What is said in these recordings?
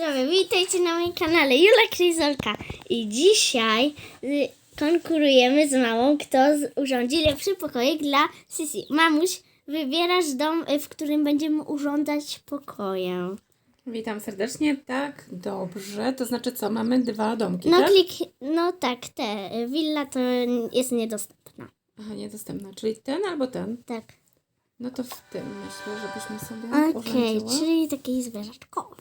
widzowie, witajcie na moim kanale Jula Kryzolka i dzisiaj y, konkurujemy z mamą, kto urządzi lepszy pokoik dla Sisi. Mamuś, wybierasz dom, y, w którym będziemy urządzać pokoje. Witam serdecznie. Tak, dobrze. To znaczy co? Mamy dwa domki, No tak? klik, no tak, te, willa to jest niedostępna. Aha, niedostępna. Czyli ten albo ten. Tak. No to w tym myślę, żebyśmy sobie Okej, urządziły. czyli taki zwierzaczkowy.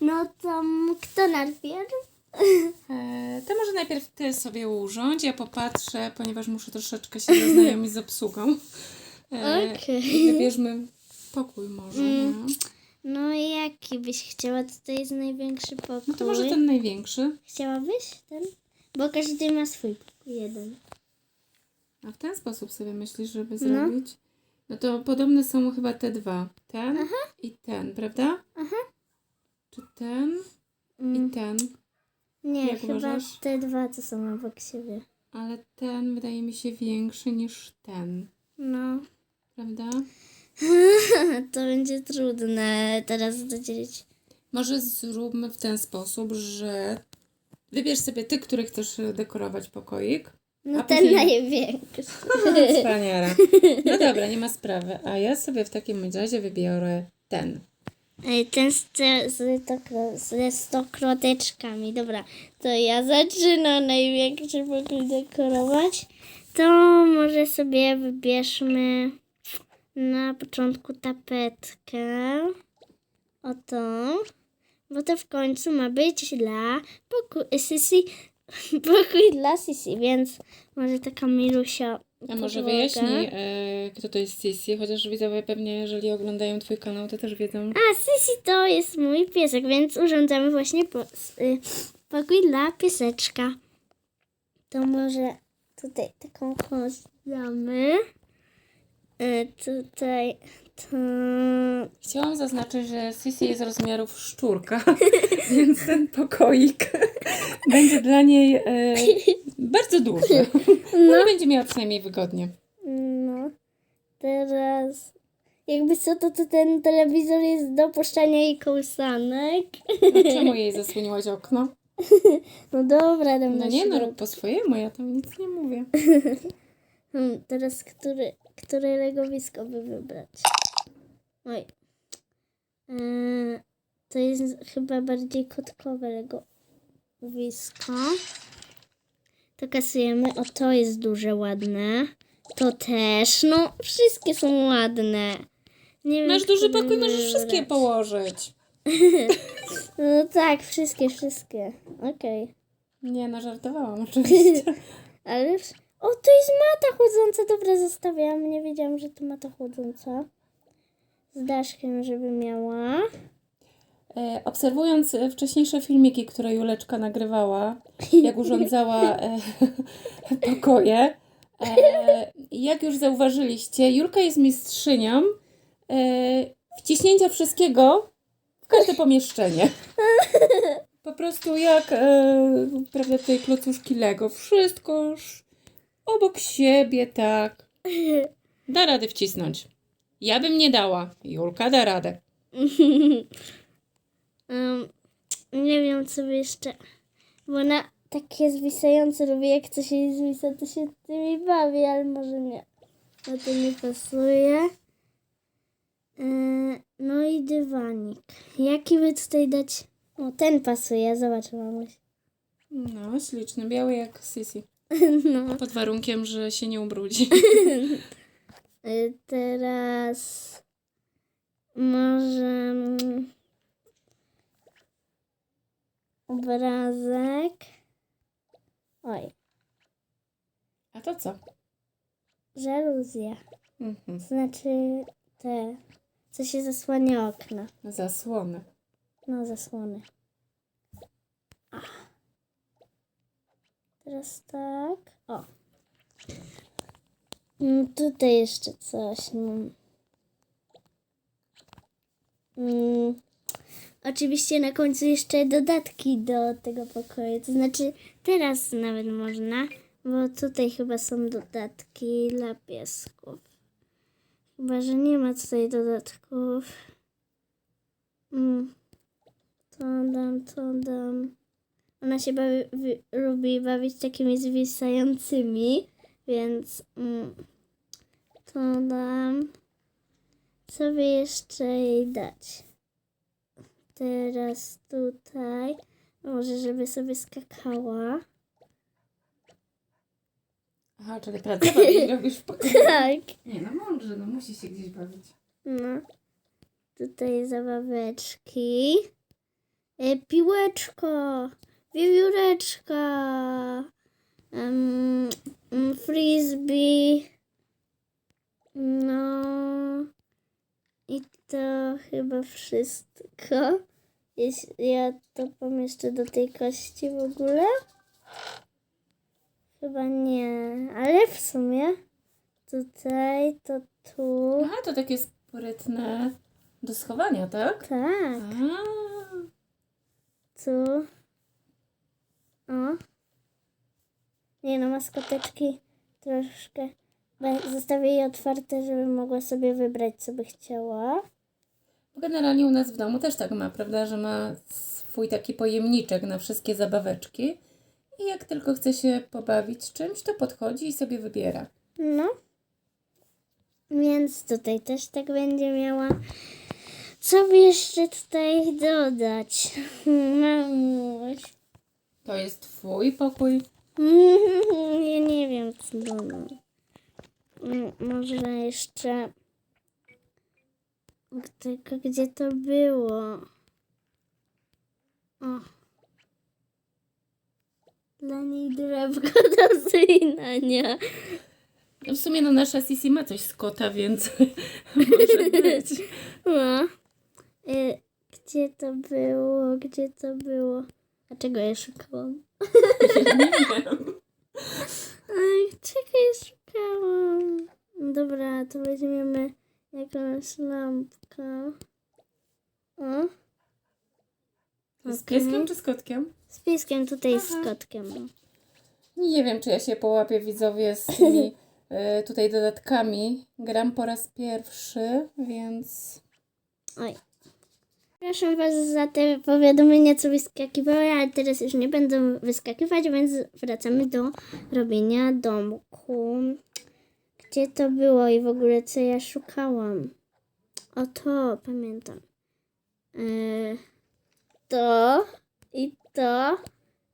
No to kto najpierw? E, to może najpierw ty sobie urządź, ja popatrzę, ponieważ muszę troszeczkę się zaznajomić z obsługą. E, Okej. Wybierzmy pokój może. Mm. nie? No i jaki byś chciała? Tutaj jest największy pokój. No to może ten największy. Chciałabyś ten? Bo każdy ma swój pokój jeden. A w ten sposób sobie myślisz, żeby No. zrobić? No to podobne są chyba te dwa. Ten i ten, prawda? Aha. Czy ten Mm, i ten? nie, jak chyba uważasz? te dwa to są obok siebie. Ale ten wydaje mi się większy niż ten, No. prawda? to będzie trudne teraz dodzielić. Może zróbmy w ten sposób, że wybierz sobie ty, który chcesz dekorować pokoik. No A ten później- największy. Wspaniale. No dobra, nie ma sprawy. A ja sobie w takim razie wybiorę ten. Ten z, z, tokro- ze stokroteczkami. Dobra, to ja zaczynam największy pokój dekorować. To może sobie wybierzmy na początku tapetkę. Oto. Bo to w końcu ma być dla pokój, Sisi, pokój dla Sisi, więc może taka Milusia A może wyjaśnij, e, kto to jest Sisi, chociaż widzowie pewnie, jeżeli oglądają twój kanał, to też wiedzą. A, Sisi to jest mój piesek, więc urządzamy właśnie po, y, pokój dla pieseczka. To może tutaj taką kość damy. Y, tutaj. Chciałam zaznaczyć, że Sisi jest rozmiarów szczurka, więc ten pokoik będzie dla niej e, bardzo duży. No. będzie miała przynajmniej wygodnie. No, teraz... Jakby co, to, to ten telewizor jest do puszczania jej kołysanek. No, czemu jej zasłoniłaś okno? No dobra, dam No nie, no rób po swojemu, ja tam nic nie mówię. Hmm, teraz który, które legowisko by wybrać? Oj. Eee, to jest chyba bardziej kotkowe legowisko. To kasujemy. O, to jest duże, ładne. To też. No, wszystkie są ładne. Nie wiem, Masz duży które pokój, możesz wszystkie położyć. No tak, wszystkie, wszystkie. Okej. Nie, no żartowałam oczywiście. Ale... O, to jest mata chłodząca. Dobra, zostawiam. Nie wiedziałam, że to mata chłodząca. Z daszkiem, żeby miała. E, obserwując e, wcześniejsze filmiki, które Juleczka nagrywała, jak urządzała e, pokoje, jak już zauważyliście, Julka jest mistrzynią wciśnięcia wszystkiego w każde pomieszczenie. Po prostu jak prawda, tutaj klocuszki Lego, wszystko sz- obok siebie, tak. Da radę wcisnąć. Ja bym nie dała. Julka da radę. Um, nie wiem, co by jeszcze... Bo ona takie zwisające robi, jak coś jej zwisa, to się tymi bawi, ale może nie. No to nie pasuje. Yy, no i dywanik. Jaki by tutaj dać? O, ten pasuje, zobacz, mamuś. No, śliczny, biały jak Sisi. No. Pod warunkiem, że się nie ubrudzi. Y, Teraz może obrazek. Oj, A to co? żaluzja. Mhm. Znaczy te, co się zasłania okna. Zasłony. No, zasłony. Ach. Teraz tak. O. Mm, Tutaj jeszcze coś. No. Mm. Oczywiście na końcu jeszcze dodatki do tego pokoju. To znaczy teraz nawet można, bo tutaj chyba są dodatki dla piesków. Chyba, że nie ma tutaj dodatków. Mm. To dam, to dam. Ona się bawi, wi- lubi bawić takimi zwisającymi, więc mm, to dam. Co by jeszcze jej dać? Teraz tutaj. Może, żeby sobie skakała. Aha, czyli pracować i robisz w pokoju. Tak. Nie, no mądrze, no musi się gdzieś bawić. No. Tutaj zabaweczki. E, piłeczko. Wiewióreczka. Um, frisbee. No. I to chyba wszystko. Jeśli ja to pomieszczę do tej kości w ogóle? Chyba nie, ale w sumie tutaj, to tu. Aha, to takie sprytne do schowania, tak? Tak, A, tu. O. Nie no, maskoteczki troszkę. Zostawię je otwarte, żeby mogła sobie wybrać, co by chciała. Generalnie u nas w domu też tak ma, prawda, że ma swój taki pojemniczek na wszystkie zabaweczki i jak tylko chce się pobawić czymś, to podchodzi i sobie wybiera. No. Więc tutaj też tak będzie miała. Co by jeszcze tutaj dodać? Mamuś. To jest twój pokój. Ja nie wiem, co. Mm, Może jeszcze. Tylko gdzie to było? O. Dla niej drewko do zynania. No w sumie no nasza Sisi ma coś z kota, więc może być. No. Gdzie to było? Gdzie to było? A czego ja szukałam? Nie wiem. Ej, czego ja szukałam? Dobra, to weźmiemy jakąś lampkę. O. Z pieskiem czy z kotkiem? Z pieskiem tutaj z Aha. kotkiem. Nie wiem, czy ja się połapię widzowie z tymi e, tutaj dodatkami. Gram po raz pierwszy, więc Oj. Przepraszam Was za te powiadomienia, co wyskakiwały, ale teraz już nie będą wyskakiwać, więc wracamy do robienia domku. Gdzie to było i w ogóle co ja szukałam? O to, pamiętam. Yy, to i to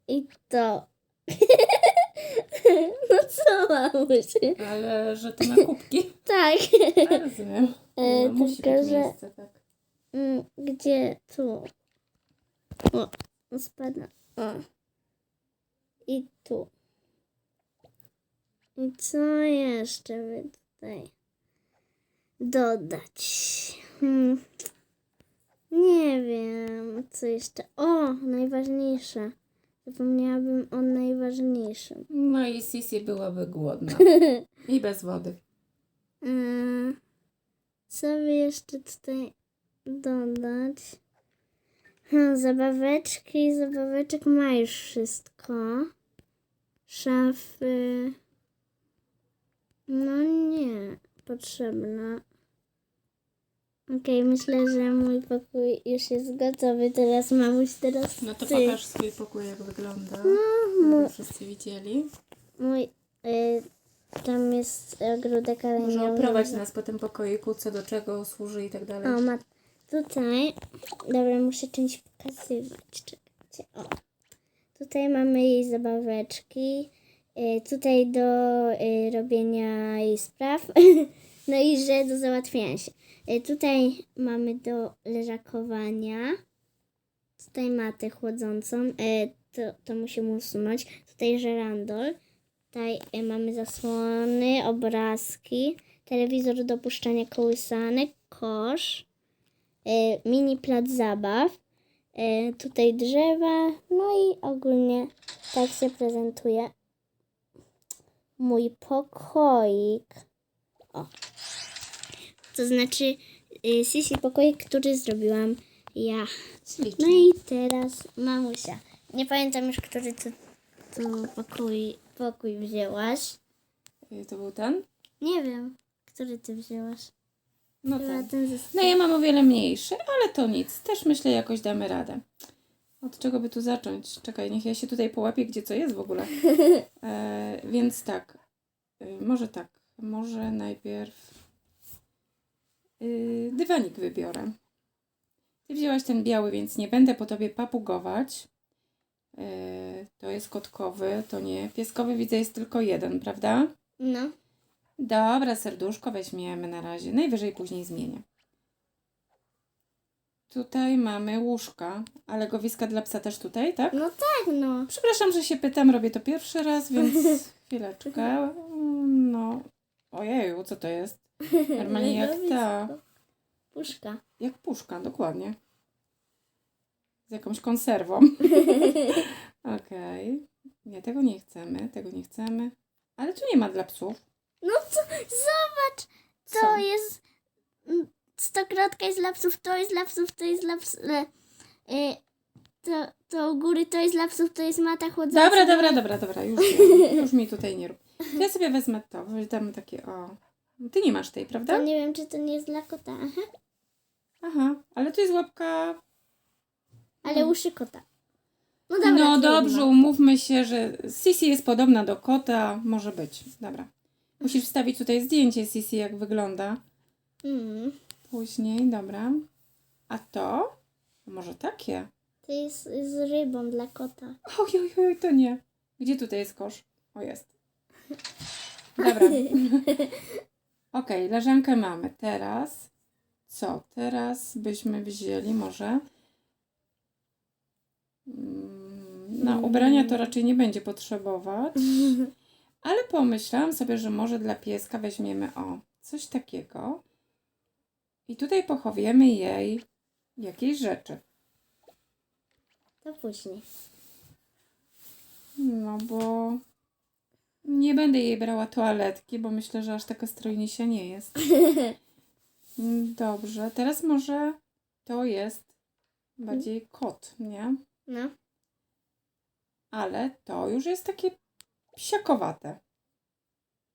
i to. no co mamuś? ale że to na kubki. Tak. Rozumiem. E, musi tylko, że- miejsce, tak. Mm, Gdzie tu? O, spada. O. I tu. I co jeszcze by tutaj dodać? Hmm. Nie wiem, co jeszcze. O, najważniejsze. Zapomniałabym o najważniejszym. No i Sisi byłaby głodna. I bez wody. Mm, Co by jeszcze tutaj dodać? Hmm, zabaweczki, zabaweczek ma już wszystko. Szafy. No nie, potrzebna. Okej, myślę, że mój pokój już jest gotowy. Teraz mamuś, teraz No to ty. pokaż swój pokój, jak wygląda. mu- Żeby wszyscy widzieli. Mój, y, tam jest ogródek, ale Może nie oprowadź nas po tym pokoiku, co do czego służy i tak dalej. O, tutaj. Dobra, muszę czymś pokazywać. Czekajcie. O. Tutaj mamy jej zabaweczki. Y, tutaj do y, robienia jej spraw. no i że do załatwiania się. Y, tutaj mamy do leżakowania. Tutaj matę chłodzącą. To, to musimy usunąć. Tutaj żerandol. Tutaj mamy zasłony, obrazki, telewizor do puszczania kołysanek, kosz, mini plac zabaw, y, tutaj drzewa, no i ogólnie tak się prezentuje mój pokoik. O. To znaczy y, Sisi pokoik, który zrobiłam ja. No i teraz mamusia. Nie pamiętam już, który to, to pokój, pokój wzięłaś. Y, To był ten? Nie wiem, który ty wzięłaś. No tak. No ja mam o wiele mniejszy, ale to nic. Też myślę, jakoś damy radę. Od czego by tu zacząć? Czekaj, niech ja się tutaj połapię, gdzie co jest w ogóle. E, więc tak, y, może tak, może najpierw y, dywanik wybiorę. Ty wzięłaś ten biały, więc nie będę po tobie papugować. E, to jest kotkowy, to nie. Pieskowy widzę jest tylko jeden, prawda? No. Dobra, serduszko weźmiemy na razie. Najwyżej później zmienię. Tutaj mamy łóżka, ale legowiska dla psa też tutaj, tak? No tak, no. Przepraszam, że się pytam, robię to pierwszy raz, więc chwileczkę. No, ojeju, co to jest? Normalnie jak ta, Puszka. jak puszka, dokładnie. Z jakąś konserwą. Okej. Nie, tego nie chcemy, tego nie chcemy. Ale tu nie ma dla psów. No to zobacz, to Co? jest mm, stokrotka jest dla psów, to jest dla psów, to jest dla psów. E, e, to, to u góry to jest dla psów, to jest mata chłodząca. Dobra, dobra, dobra, dobra, już, już mi tutaj nie rób. Ja sobie wezmę to, damy takie, o. Ty nie masz tej, To prawda? nie wiem, czy to nie jest dla kota. Aha. Aha, ale tu jest łapka Ale uszy kota. No dobra. no dobrze, umówmy się, że Sisi jest podobna do kota. Może być. Dobra. Musisz wstawić tutaj zdjęcie Sisi, jak wygląda. Mm, Później, dobra. A to? Może takie? to jest z rybą dla kota. Oj, oj, oj, to nie. Gdzie tutaj jest kosz? O, jest. Dobra. Okej, leżankę mamy. Teraz co? Teraz byśmy wzięli może... Mm, Na ubrania to raczej nie będzie potrzebować. Ale pomyślałam sobie, że może dla pieska weźmiemy o coś takiego. I tutaj pochowiemy jej jakieś rzeczy. To później. No bo nie będę jej brała toaletki, bo myślę, że aż taka strojnisia nie jest. Dobrze, teraz może to jest bardziej kot, nie? No. Ale to już jest takie psiakowate.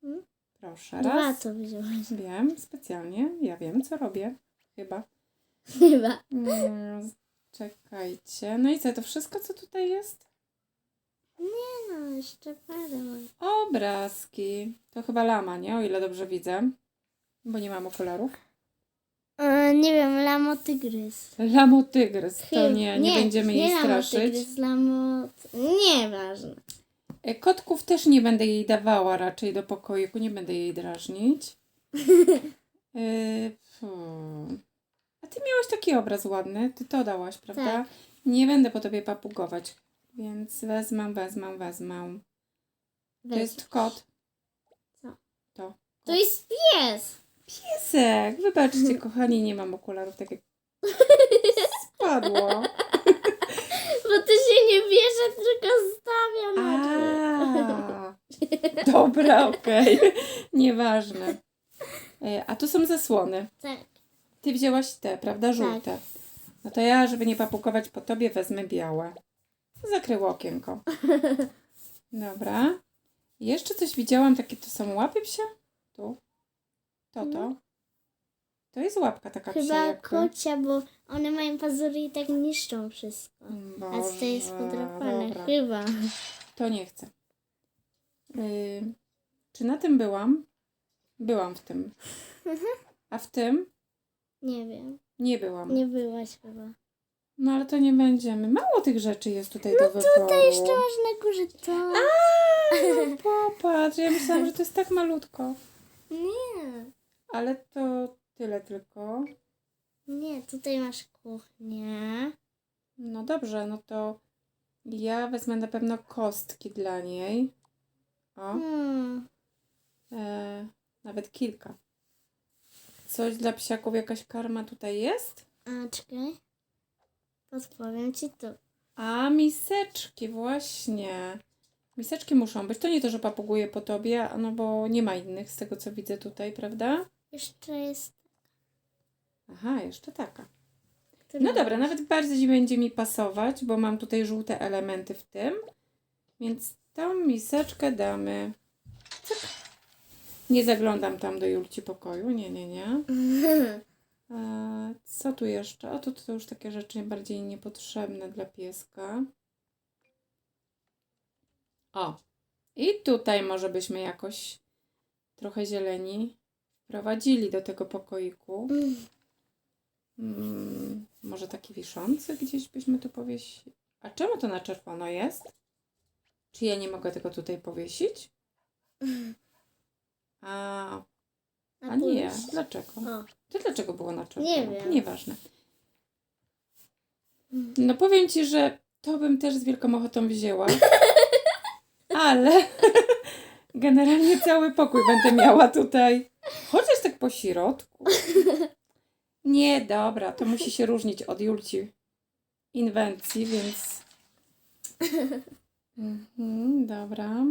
Mm. Proszę, Dwa raz. to wziąłeś. Wiem, specjalnie. Ja wiem, co robię. Chyba. Chyba. Mm, czekajcie. No i co, to wszystko, co tutaj jest? Nie no, jeszcze parę. Obrazki. To chyba lama, nie? O ile dobrze widzę. Bo nie mam okularów. E, nie wiem, lamo tygrys. Lamo tygrys. To Chyba- nie, nie, będziemy jej nie straszyć. Lamo tygrys, lamo... Nieważne. Kotków też nie będę jej dawała raczej do pokoiku. Nie będę jej drażnić. Fu. A ty miałaś taki obraz ładny. Ty to dałaś, prawda? Tak. Nie będę po tobie papugować. Więc wezmę, wezmę, wezmę. To jest kot. Co? To. To jest pies. Piesek. Wybaczcie, kochani, nie mam okularów, tak jak spadło. Bo się nie bierze, tylko stawia na dobra, okej. Nieważne. E, A tu są zasłony. Tak. Ty wzięłaś te, prawda? Żółte. No to ja, żeby nie papukować po tobie, wezmę białe. Zakryło okienko. Dobra. Jeszcze coś widziałam, takie to są łapy psie? Tu. To to. To jest łapka taka. Chyba kocia, bo one mają pazury i tak niszczą wszystko. A to jest Boże, podrapane. dobra. Chyba. To nie chcę. Y, czy na tym byłam? Byłam w tym. A w tym Nie wiem. nie byłam. Nie byłaś chyba. No ale to nie będziemy. Mało tych rzeczy jest tutaj do wyboru. No To jeszcze masz na górze to. A, popatrz, ja myślałam, że to jest tak malutko. Nie. Ale to tyle tylko. Nie, tutaj masz kuchnię. No dobrze, no to ja wezmę na pewno kostki dla niej. O, Hmm. e, nawet kilka. Coś dla psiaków, jakaś karma tutaj jest? A czekaj. Podpowiem ci to. A, miseczki, właśnie. Miseczki muszą być. To nie to, że papuguję po tobie, no bo nie ma innych z tego, co widzę tutaj, prawda? Jeszcze jest. Aha, jeszcze taka. No dobra, nawet bardziej będzie mi pasować, bo mam tutaj żółte elementy w tym. Więc tą miseczkę damy. Cyk. Nie zaglądam tam do Julci pokoju. Nie, nie, nie. E, co tu jeszcze? O, to, to już takie rzeczy bardziej niepotrzebne dla pieska. O, i tutaj może byśmy jakoś trochę zieleni wprowadzili do tego pokoiku. Mm, może taki wiszący gdzieś byśmy tu powiesili. A czemu to na czerwono jest? Czy ja nie mogę tego tutaj powiesić? A, a nie, dlaczego? O, To dlaczego było na czerwono? Nie wiem. Nieważne. No powiem Ci, że to bym też z wielką ochotą wzięła. Ale generalnie cały pokój będę miała tutaj. Chociaż tak po środku. Nie, dobra, to musi się różnić od Julci inwencji, więc... Mhm, dobra.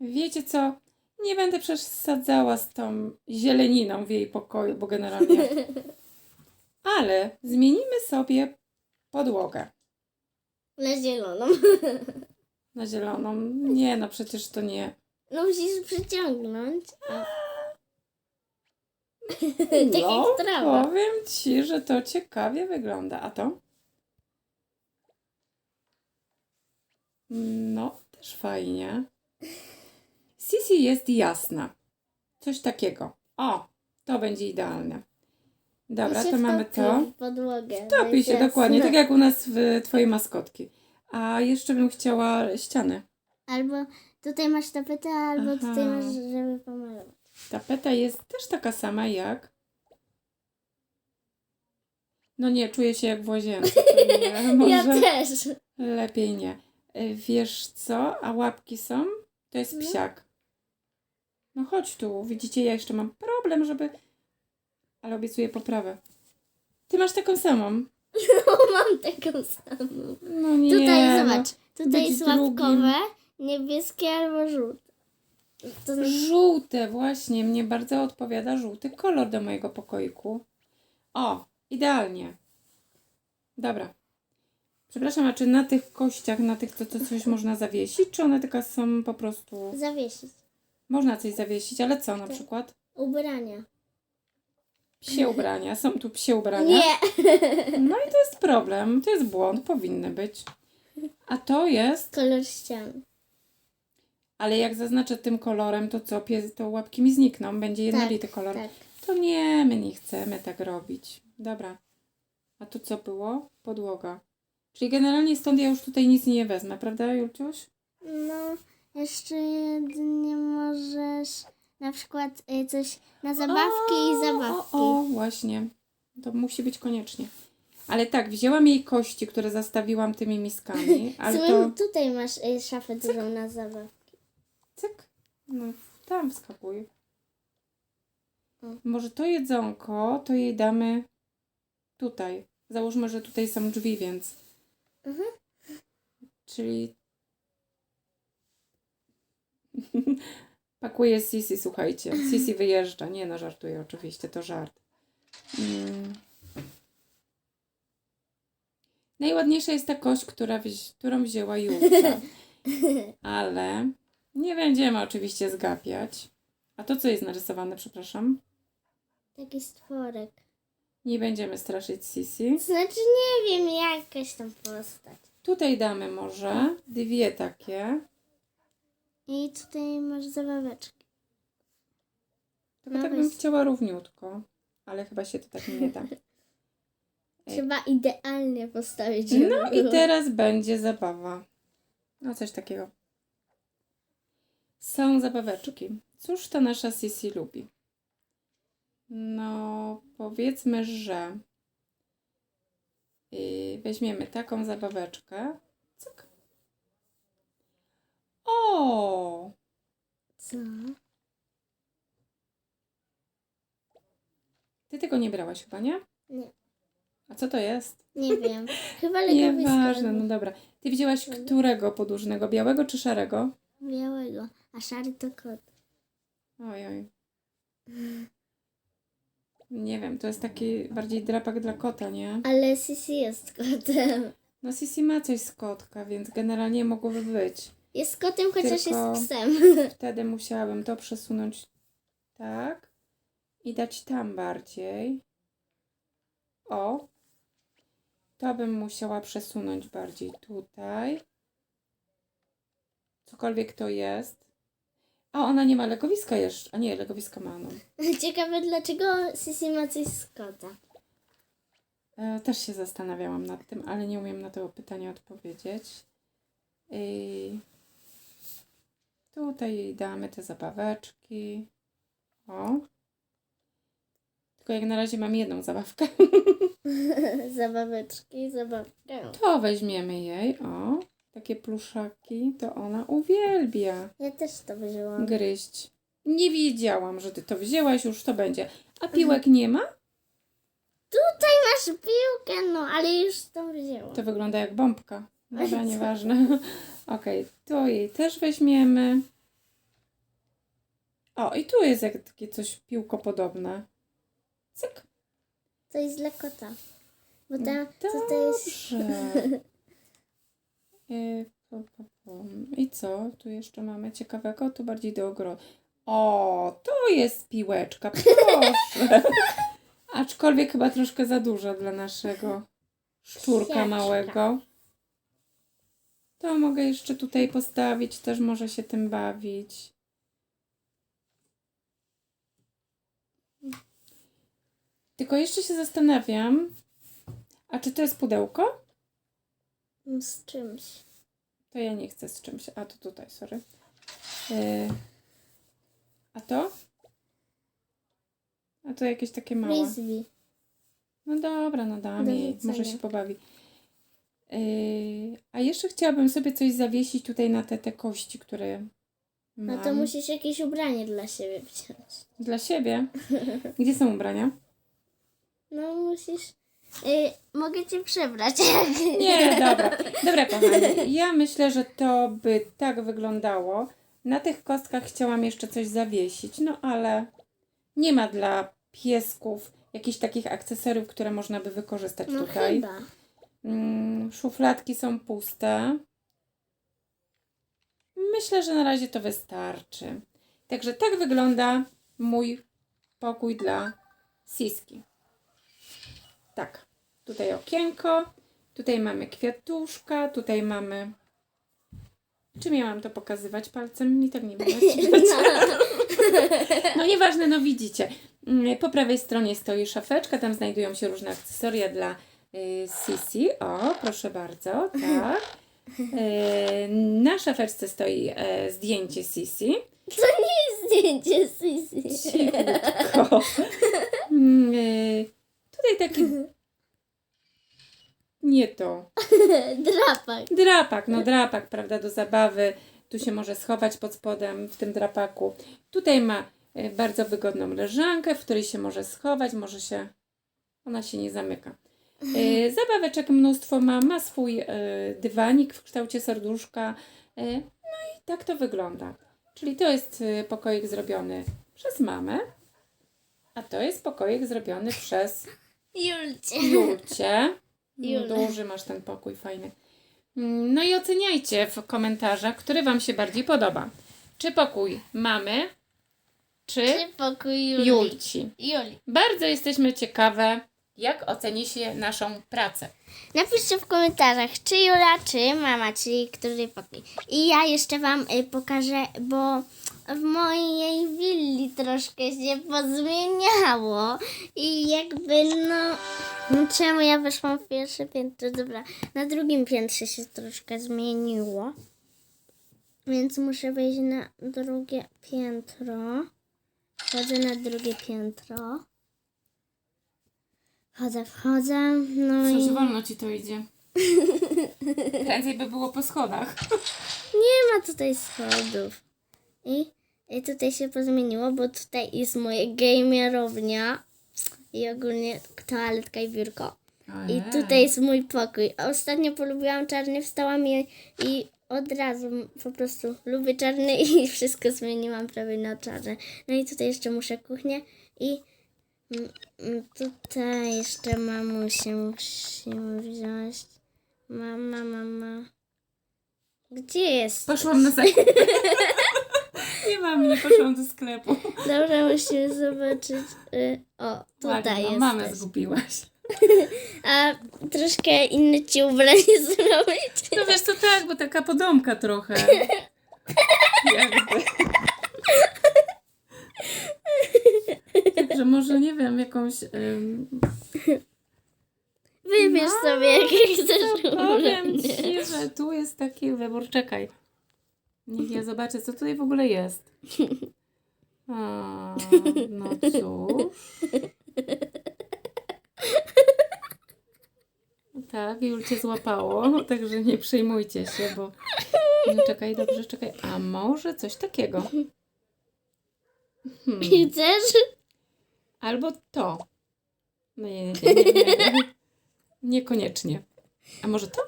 Wiecie co? Nie będę przesadzała z tą zieleniną w jej pokoju, bo generalnie... Ale zmienimy sobie podłogę na zieloną. na zieloną. Nie, no przecież to nie. No musisz przyciągnąć. A... tak No, jak trawa. powiem Ci, że to ciekawie wygląda. A to? No, też fajnie. Sisi jest jasna. Coś takiego. O, to będzie idealne. Dobra, to mamy to. w podłogę. Topi się dokładnie, tak jak u nas w Twojej maskotki. A jeszcze bym chciała ściany. Albo tutaj masz tapetę, albo Aha. tutaj masz, żeby pomalować. Tapeta jest też taka sama jak. No nie, czuję się jak w łazience. Nie, może Ja też. lepiej nie. Y, Wiesz co? A łapki są? To jest No. psiak. No chodź tu. Widzicie, ja jeszcze mam problem, żeby. Ale obiecuję poprawę. Ty masz taką samą. No, mam taką samą. No nie. Tutaj no. zobacz. Tutaj być jest drugim. łapkowe, niebieskie albo żółte. To Żółte, właśnie. Mnie bardzo odpowiada żółty kolor do mojego pokoiku. O, idealnie. Dobra. Przepraszam, a czy na tych kościach, na tych to, to coś można zawiesić, czy one tylko są po prostu... zawiesić. Można coś zawiesić, ale co na Tak. przykład? Ubrania. Psie ubrania. Są tu psie ubrania? Nie. No i to jest problem. To jest błąd. Powinny być. A to jest... Kolor ścian. Ale jak zaznaczę tym kolorem, to co? Pies, to łapki mi znikną. Będzie jednolity kolor. Tak. To nie, my nie chcemy tak robić. Dobra. A to co było? Podłoga. Czyli generalnie stąd ja już tutaj nic nie wezmę, prawda, Julciuś? No, jeszcze jedynie możesz na przykład y, coś na zabawki i O, zabawki. O, o, właśnie. To musi być koniecznie. Ale tak, wzięłam jej kości, które zastawiłam tymi miskami, ale W to... tutaj masz y, szafę dużą na zabawki. Cyk. No, tam wskakuj. Może to jedzonko, to jej damy tutaj. Załóżmy, że tutaj są drzwi, więc... Mhm. Czyli... Pakuje Sisi, słuchajcie. Sisi wyjeżdża. Nie no, żartuję oczywiście, to żart. Mm. Najładniejsza jest ta kość, która wzi- którą wzięła Julka. Ale nie będziemy oczywiście zgapiać. A to co jest narysowane, przepraszam? Taki stworek. Nie będziemy straszyć Sisi. Znaczy nie wiem, jakaś tam postać. Tutaj damy może dwie takie. I tutaj masz zabaweczki. Tylko No tak bym chciała równiutko. Ale chyba się to tak nie da. Trzeba idealnie postawić. No i teraz będzie zabawa. No coś takiego. Są zabaweczki. Cóż ta nasza Sisi lubi? No, powiedzmy, że yy, weźmiemy taką zabaweczkę. Cyk. O! Co? Ty tego nie brałaś chyba, nie? Nie. A co to jest? Nie wiem. Chyba legowisko. Nieważne, no dobra. Ty wzięłaś którego podłużnego? Białego czy szarego? Białego. A szary to kot. Oj, oj. Nie wiem, to jest taki bardziej drapak dla kota, nie? Ale Sisi jest kotem. No Sisi ma coś z kotka, więc generalnie mogłoby być. Jest kotem, chociaż Tylko- jest psem. Wtedy musiałabym to przesunąć tak. i dać tam bardziej. O. To bym musiała przesunąć bardziej tutaj. Cokolwiek to jest. A ona nie ma legowiska jeszcze. A nie, legowiska ma. No. Ciekawe, dlaczego Sisi ma coś z kota. E, Też się zastanawiałam nad tym, ale nie umiem na to pytanie odpowiedzieć. I tutaj damy te zabaweczki. O. Tylko jak na razie mam jedną zabawkę. Zabaweczki, zabawkę. To weźmiemy jej. O. Takie pluszaki. To ona uwielbia Ja też to wzięłam. gryźć. Nie wiedziałam, że ty to wzięłaś, już to będzie. A piłek nie ma? Tutaj masz piłkę, no, ale już to wzięłam. To wygląda jak bombka. Dobra, nieważne. Okej, to jej też weźmiemy. O, i tu jest jak takie coś piłkopodobne. Cyk. To jest dla kota. Bo ta, to, to jest... Dobrze. E. I co? Tu jeszcze mamy ciekawego? Tu bardziej do ogrodu. O, to jest piłeczka, proszę. Aczkolwiek chyba troszkę za duża dla naszego szczurka małego. To mogę jeszcze tutaj postawić, też może się tym bawić. Tylko jeszcze się zastanawiam, a czy to jest pudełko? Z czymś. To ja nie chcę z czymś. A to tutaj, sorry. Yy, a to? A to jakieś takie małe. Frisbee. No dobra, no dam Do jej. Może się pobawi. Yy, a jeszcze chciałabym sobie coś zawiesić tutaj na te, te kości, które No mam. to musisz jakieś ubranie dla siebie wziąć. Dla siebie. Gdzie są ubrania? No musisz... Y, mogę cię przebrać. Nie, dobra. Dobra, kochani. Ja myślę, że to by tak wyglądało. Na tych kostkach chciałam jeszcze coś zawiesić, no ale nie ma dla piesków jakichś takich akcesoriów, które można by wykorzystać No tutaj. chyba. Mm, szufladki są puste. Myślę, że na razie to wystarczy. Także tak wygląda mój pokój dla Siski. Tak, tutaj okienko, tutaj mamy kwiatuszka, tutaj mamy. Czym ja mam to pokazywać palcem? Nie tak nie widać. No nieważne, no widzicie. Mm, Po prawej stronie stoi szafeczka, tam znajdują się różne akcesoria dla y, Sisi. O, proszę bardzo, tak. Y, Na szafeczce stoi e, zdjęcie Sisi. Zdjęcie Sisi. Cichutko. Mm, y, Tutaj taki... Nie to. Drapak. Drapak, no drapak, prawda, do zabawy. Tu się może schować pod spodem w tym drapaku. Tutaj ma e, bardzo wygodną leżankę, w której się może schować, może się... Ona się nie zamyka. E, Zabaweczek mnóstwo ma, ma swój e, dywanik w kształcie serduszka. No i tak to wygląda. Czyli to jest pokoik zrobiony przez mamę, a to jest pokoik zrobiony przez Julcie. Julcie. Julę. Duży masz ten pokój, fajny. Mm, No i oceniajcie w komentarzach, który Wam się bardziej podoba. Czy pokój mamy, czy Czy pokój? Julci. Juli. Bardzo jesteśmy ciekawe, jak oceni się naszą pracę. Napiszcie w komentarzach, czy Jula, czy mama, czy który pokój. I ja jeszcze Wam y, pokażę, bo w mojej willi troszkę się pozmieniało. I jakby no... no czemu ja weszłam w pierwsze piętro? Dobra, na drugim piętrze się troszkę zmieniło. Więc muszę wejść na drugie piętro. Wchodzę na drugie piętro. Wchodzę, wchodzę. No i... wolno Ci to idzie. Prędzej by było po schodach. Nie ma tutaj schodów. I tutaj się pozmieniło, bo tutaj jest moja gamerownia i ogólnie toaletka i biurko. I tutaj jest mój pokój. A ostatnio polubiłam czarny, wstałam i, i od razu po prostu lubię czarny i wszystko zmieniłam prawie na czarne. No i tutaj jeszcze muszę kuchnię i mm, mm, tutaj jeszcze mamusię musimy wziąć. Mama, mama. Gdzie jest? Poszłam na zakupy. Nie mam, nie poszłam do sklepu. Dobra, musimy zobaczyć. y, O, tutaj jest. mamę zgubiłaś. A troszkę inne ci ubranie zrobić. No wiesz, to tak, bo taka podomka trochę. Jakby. Także może, nie wiem, jakąś... Wybierz No, sobie, jakie chcesz powiem ci, że tu jest taki wybór. Czekaj. Niech ja zobaczę, co tutaj w ogóle jest. A, no cóż. Tak, Julcie złapało, także nie przejmujcie się, bo... No czekaj, dobrze, czekaj. A może coś takiego? Hmm. Chcesz? Albo to. No nie, nie, nie, nie. Niekoniecznie. A może to?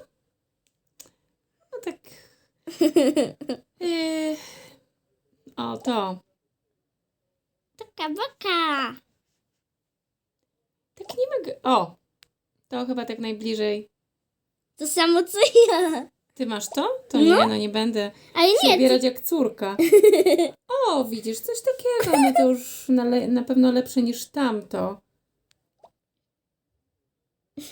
No. Yy. O, to. Taka baka. Tak nie mogę. O! To chyba tak najbliżej. To samo co ja. Ty masz to? To nie, no nie będę Ale się nie, ubierać jak córka. O, widzisz, coś takiego. No to już na, le- na pewno lepsze niż tamto.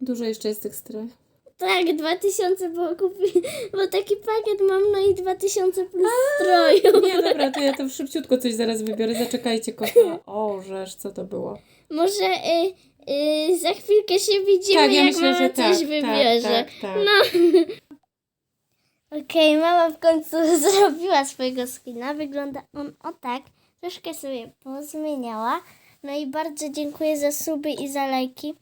Dużo jeszcze jest tych stron. Tak, 2000 bo kupi, bo taki pakiet mam, no i 2000 plus stroju. Nie, dobra, to ja to szybciutko coś zaraz wybiorę. Zaczekajcie, kocha. O, żeż, co to było? Może y, y, za chwilkę się widzimy, tak, ja jak myślę, mama że coś tak, wybierze. tak, tak, tak. No. Okej, mama w końcu zrobiła swojego skina. Wygląda on o tak. Troszkę sobie pozmieniała. No i bardzo dziękuję za suby i za lajki.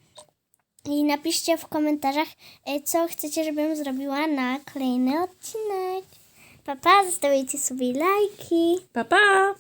I napiszcie w komentarzach, e, co chcecie, żebym zrobiła na kolejny odcinek. Papa, zostawiajcie sobie lajki. Pa, pa!